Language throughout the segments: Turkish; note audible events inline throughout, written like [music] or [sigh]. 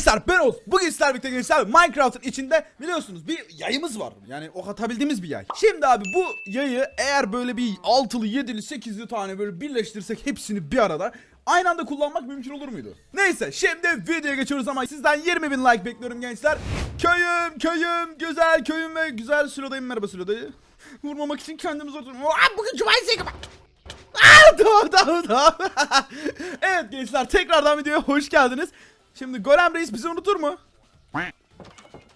Gençler ben Oğuz. Bugün sizlerle birlikte gençler Minecraft'ın içinde biliyorsunuz bir yayımız var. Yani ok atabildiğimiz bir yay. Şimdi abi bu yayı eğer böyle bir altılı, yedili, sekizli tane böyle birleştirsek hepsini bir arada aynı anda kullanmak mümkün olur muydu? Neyse şimdi videoya geçiyoruz ama sizden 20 bin like bekliyorum gençler. Köyüm, köyüm, güzel köyüm ve güzel Sülodayım. Merhaba Sülodayı. Vurmamak için kendimi zor tutuyorum. Bugün cumartesi Aa, tamam tamam tamam. [laughs] evet gençler tekrardan videoya hoş geldiniz. Şimdi Golem Reis bizi unutur mu?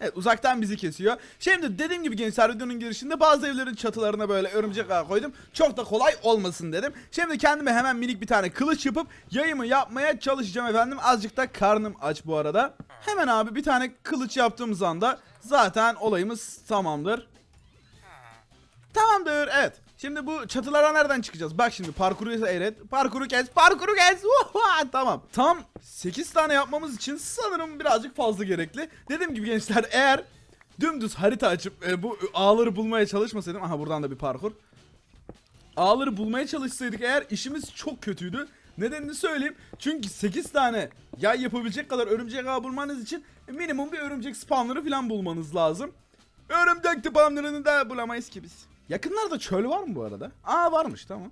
Evet uzaktan bizi kesiyor. Şimdi dediğim gibi gençler videonun girişinde bazı evlerin çatılarına böyle örümcek ağı koydum. Çok da kolay olmasın dedim. Şimdi kendime hemen minik bir tane kılıç yapıp yayımı yapmaya çalışacağım efendim. Azıcık da karnım aç bu arada. Hemen abi bir tane kılıç yaptığımız anda zaten olayımız tamamdır. Evet. Şimdi bu çatılara nereden çıkacağız? Bak şimdi parkuru eğret. Parkuru kes. Parkuru kes. Uha, tamam. Tam 8 tane yapmamız için sanırım birazcık fazla gerekli. Dediğim gibi gençler eğer dümdüz harita açıp e, bu ağları bulmaya çalışmasaydım. Aha buradan da bir parkur. Ağları bulmaya çalışsaydık eğer işimiz çok kötüydü. Nedenini söyleyeyim. Çünkü 8 tane yay yapabilecek kadar örümcek ağı bulmanız için minimum bir örümcek spawnları falan bulmanız lazım. Örümcek spawnlarını da bulamayız ki biz. Yakınlarda çöl var mı bu arada? Aa varmış tamam.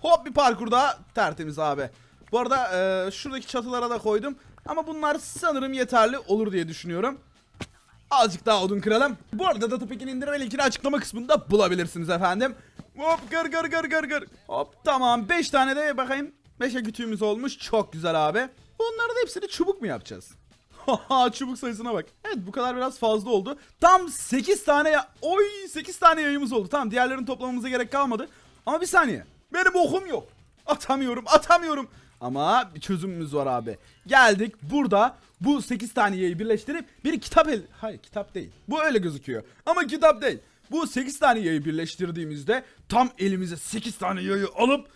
Hop bir parkur daha tertemiz abi. Bu arada e, şuradaki çatılara da koydum. Ama bunlar sanırım yeterli olur diye düşünüyorum. Azıcık daha odun kıralım. Bu arada Datapack'in indirme linkini açıklama kısmında bulabilirsiniz efendim. Hop gır gır gır gır gır. Hop tamam 5 tane de bakayım. 5'e kütüğümüz olmuş. Çok güzel abi. Bunların hepsini çubuk mu yapacağız? [laughs] Çubuk sayısına bak. Evet bu kadar biraz fazla oldu. Tam 8 tane ya... Oy 8 tane yayımız oldu. Tamam diğerlerini toplamamıza gerek kalmadı. Ama bir saniye. Benim okum yok. Atamıyorum atamıyorum. Ama bir çözümümüz var abi. Geldik burada bu 8 tane yayı birleştirip bir kitap el... Hayır kitap değil. Bu öyle gözüküyor. Ama kitap değil. Bu 8 tane yayı birleştirdiğimizde tam elimize 8 tane yayı alıp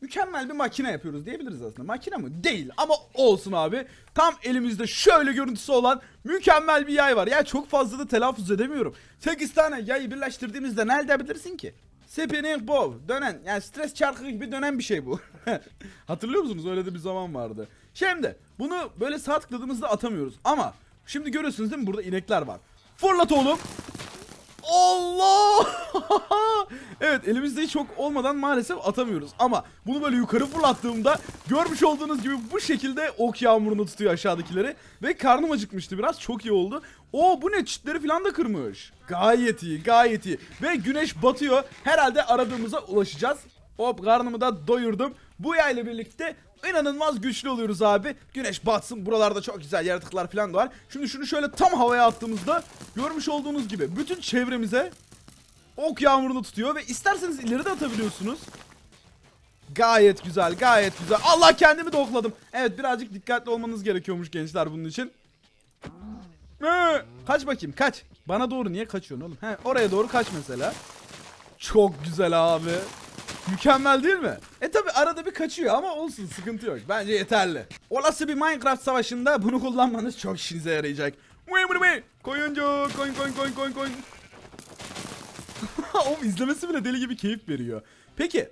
mükemmel bir makine yapıyoruz diyebiliriz aslında. Makine mi? Değil ama olsun abi. Tam elimizde şöyle görüntüsü olan mükemmel bir yay var. Ya çok fazla da telaffuz edemiyorum. 8 tane yayı birleştirdiğimizde ne elde edebilirsin ki? Spinning bow dönen yani stres çarkı gibi dönen bir şey bu. [laughs] Hatırlıyor musunuz? Öyle de bir zaman vardı. Şimdi bunu böyle sağ tıkladığımızda atamıyoruz ama şimdi görüyorsunuz değil mi burada inekler var. Fırlat oğlum. Allah! [laughs] evet elimizde çok olmadan maalesef atamıyoruz. Ama bunu böyle yukarı fırlattığımda görmüş olduğunuz gibi bu şekilde ok yağmurunu tutuyor aşağıdakileri. Ve karnım acıkmıştı biraz çok iyi oldu. O bu ne çitleri falan da kırmış. Gayet iyi gayet iyi. Ve güneş batıyor. Herhalde aradığımıza ulaşacağız. Hop karnımı da doyurdum. Bu yayla birlikte inanılmaz güçlü oluyoruz abi. Güneş batsın. Buralarda çok güzel yaratıklar falan da var. Şimdi şunu şöyle tam havaya attığımızda görmüş olduğunuz gibi bütün çevremize ok yağmurunu tutuyor ve isterseniz ileri de atabiliyorsunuz. Gayet güzel, gayet güzel. Allah kendimi de okladım. Evet birazcık dikkatli olmanız gerekiyormuş gençler bunun için. Ee, kaç bakayım kaç. Bana doğru niye kaçıyorsun oğlum? He, oraya doğru kaç mesela. Çok güzel abi. Mükemmel değil mi? E tabi arada bir kaçıyor ama olsun sıkıntı yok. Bence yeterli. Olası bir Minecraft savaşında bunu kullanmanız çok işinize yarayacak. Koyuncu koyun koyun koyun koyun koyun. O izlemesi bile deli gibi keyif veriyor. Peki.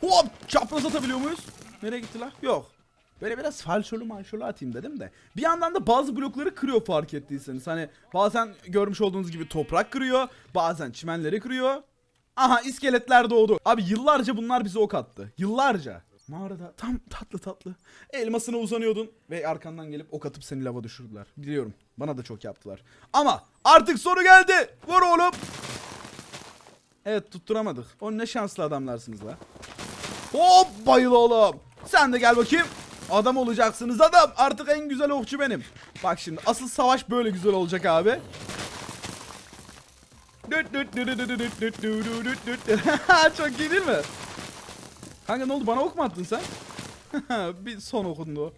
Hop çapraz atabiliyor muyuz? Nereye gittiler? Yok. Böyle biraz falşolu manşolu atayım dedim de. Bir yandan da bazı blokları kırıyor fark ettiyseniz. Hani bazen görmüş olduğunuz gibi toprak kırıyor. Bazen çimenleri kırıyor. Aha iskeletler doğdu. Abi yıllarca bunlar bize ok attı. Yıllarca. Mağarada tam tatlı tatlı. Elmasına uzanıyordun ve arkandan gelip ok atıp seni lava düşürdüler. Biliyorum. Bana da çok yaptılar. Ama artık soru geldi. Vur oğlum. Evet tutturamadık. O ne şanslı adamlarsınız la. Hop bayıl oğlum. Sen de gel bakayım. Adam olacaksınız adam. Artık en güzel okçu benim. Bak şimdi asıl savaş böyle güzel olacak abi. Çok iyi değil mi? Kanka ne oldu bana ok mu attın sen? bir son okundu o.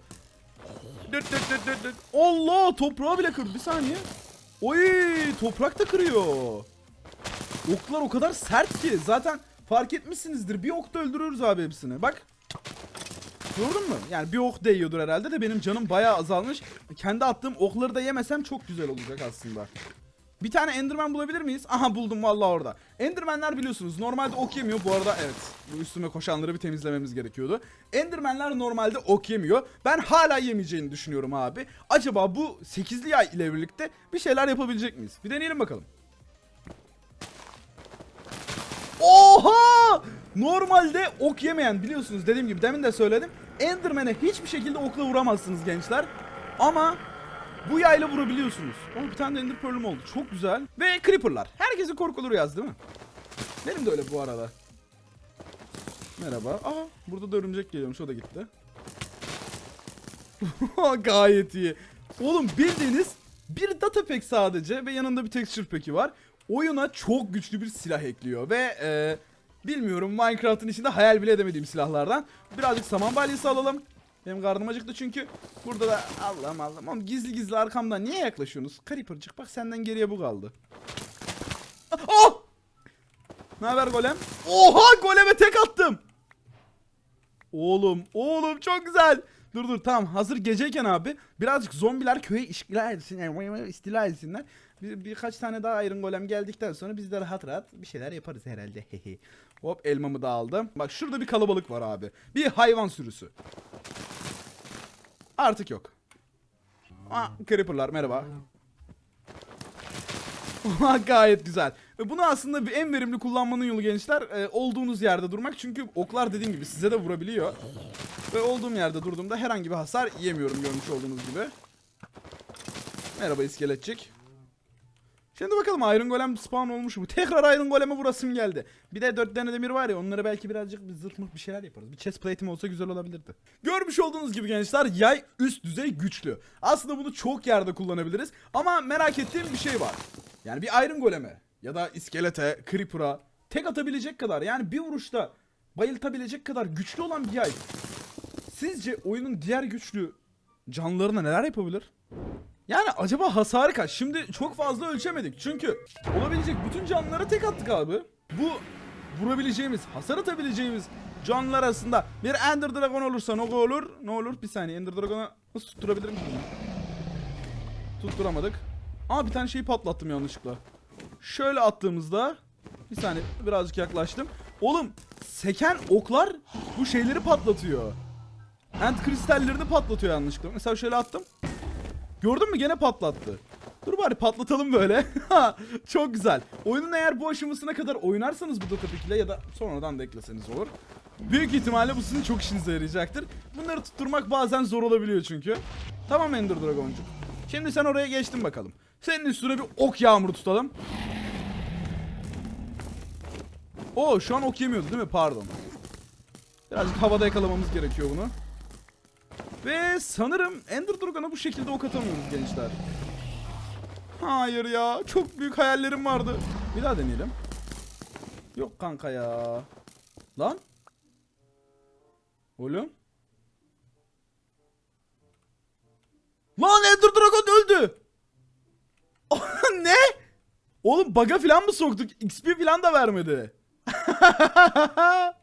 Allah toprağı bile kırdı bir saniye. Oy toprak da kırıyor. Oklar o kadar sert ki zaten fark etmişsinizdir bir okta öldürürüz abi hepsini bak. Gördün mü? Yani bir ok değiyordur herhalde de benim canım bayağı azalmış. Kendi attığım okları da yemesem çok güzel olacak aslında. Bir tane Enderman bulabilir miyiz? Aha buldum vallahi orada. Endermanler biliyorsunuz normalde ok yemiyor. Bu arada evet üstüme koşanları bir temizlememiz gerekiyordu. Endermanler normalde ok yemiyor. Ben hala yemeyeceğini düşünüyorum abi. Acaba bu 8'li yay ile birlikte bir şeyler yapabilecek miyiz? Bir deneyelim bakalım. Oha! Normalde ok yemeyen biliyorsunuz dediğim gibi demin de söyledim. Enderman'e hiçbir şekilde okla vuramazsınız gençler. Ama bu yayla vurabiliyorsunuz. Oh bir tane de Ender Pearl'üm oldu. Çok güzel. Ve Creeper'lar. Herkesi korkulur yaz değil mi? Benim de öyle bu arada. Merhaba. Aa burada da örümcek geliyormuş o da gitti. [laughs] Gayet iyi. Oğlum bildiğiniz bir data pack sadece ve yanında bir texture pack'i var. Oyuna çok güçlü bir silah ekliyor ve e, bilmiyorum Minecraft'ın içinde hayal bile edemediğim silahlardan. Birazcık saman balyası alalım. Benim karnım acıktı çünkü burada da Allah'ım Allah'ım oğlum gizli gizli arkamdan niye yaklaşıyorsunuz? Creeper'cık bak senden geriye bu kaldı. Oh! Ne haber golem? Oha goleme tek attım. Oğlum, oğlum çok güzel. Dur dur tamam hazır geceyken abi birazcık zombiler köyü işgila etsinler, istila etsinler. Bir, birkaç tane daha Iron Golem geldikten sonra biz de rahat rahat bir şeyler yaparız herhalde. [laughs] Hop elmamı da aldım. Bak şurada bir kalabalık var abi. Bir hayvan sürüsü. Artık yok. Aa, Creeper'lar merhaba. [laughs] Gayet güzel. Bunu aslında en verimli kullanmanın yolu gençler e, olduğunuz yerde durmak. Çünkü oklar dediğim gibi size de vurabiliyor. Ve olduğum yerde durduğumda herhangi bir hasar yemiyorum görmüş olduğunuz gibi. Merhaba iskeletçik. Şimdi bakalım Iron Golem spawn olmuş mu? Tekrar Iron Golem'e vurasım geldi. Bir de dört tane demir var ya onları belki birazcık bir zırh bir şeyler yaparız. Bir chest plate'im olsa güzel olabilirdi. Görmüş olduğunuz gibi gençler yay üst düzey güçlü. Aslında bunu çok yerde kullanabiliriz. Ama merak ettiğim bir şey var. Yani bir Iron Golem'e ya da iskelete, Creeper'a tek atabilecek kadar yani bir vuruşta bayıltabilecek kadar güçlü olan bir yay. Sizce oyunun diğer güçlü canlılarına neler yapabilir? Yani acaba hasarı kaç? Şimdi çok fazla ölçemedik. Çünkü olabilecek bütün canlılara tek attık abi. Bu vurabileceğimiz, hasar atabileceğimiz canlılar arasında bir Ender Dragon olursa ne olur? Ne olur? Bir saniye Ender Dragon'a nasıl tutturabilirim? Tutturamadık. Aa bir tane şeyi patlattım yanlışlıkla. Şöyle attığımızda bir saniye birazcık yaklaştım. Oğlum seken oklar bu şeyleri patlatıyor. Ant kristallerini patlatıyor yanlışlıkla. Mesela şöyle attım. Gördün mü gene patlattı. Dur bari patlatalım böyle. [laughs] Çok güzel. Oyunun eğer bu aşamasına kadar oynarsanız bu data ile ya da sonradan da ekleseniz olur. Büyük ihtimalle bu sizin çok işinize yarayacaktır. Bunları tutturmak bazen zor olabiliyor çünkü. Tamam Ender Dragoncuk. Şimdi sen oraya geçtin bakalım. Senin üstüne bir ok yağmuru tutalım. Oo şu an ok yemiyordu değil mi? Pardon. Birazcık havada yakalamamız gerekiyor bunu. Ve sanırım Ender Dragon'a bu şekilde ok atamıyoruz gençler. Hayır ya. Çok büyük hayallerim vardı. Bir daha deneyelim. Yok kanka ya. Lan. Oğlum. Lan Ender Dragon öldü. [laughs] ne? Oğlum baga falan mı soktuk? XP falan da vermedi. [laughs]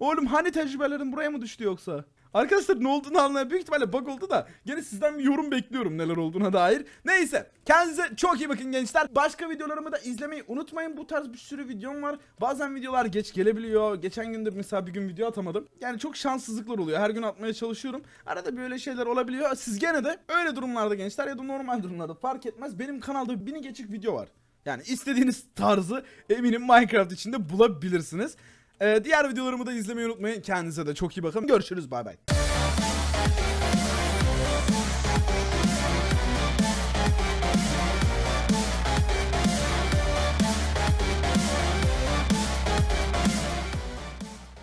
Oğlum hani tecrübelerin buraya mı düştü yoksa? Arkadaşlar ne olduğunu anlamaya büyük ihtimalle bug oldu da gene sizden bir yorum bekliyorum neler olduğuna dair. Neyse kendinize çok iyi bakın gençler. Başka videolarımı da izlemeyi unutmayın. Bu tarz bir sürü videom var. Bazen videolar geç gelebiliyor. Geçen günde mesela bir gün video atamadım. Yani çok şanssızlıklar oluyor. Her gün atmaya çalışıyorum. Arada böyle şeyler olabiliyor. Siz gene de öyle durumlarda gençler ya da normal durumlarda fark etmez. Benim kanalda bini geçik video var. Yani istediğiniz tarzı eminim Minecraft içinde bulabilirsiniz. Ee, diğer videolarımı da izlemeyi unutmayın. Kendinize de çok iyi bakın. Görüşürüz bay bay.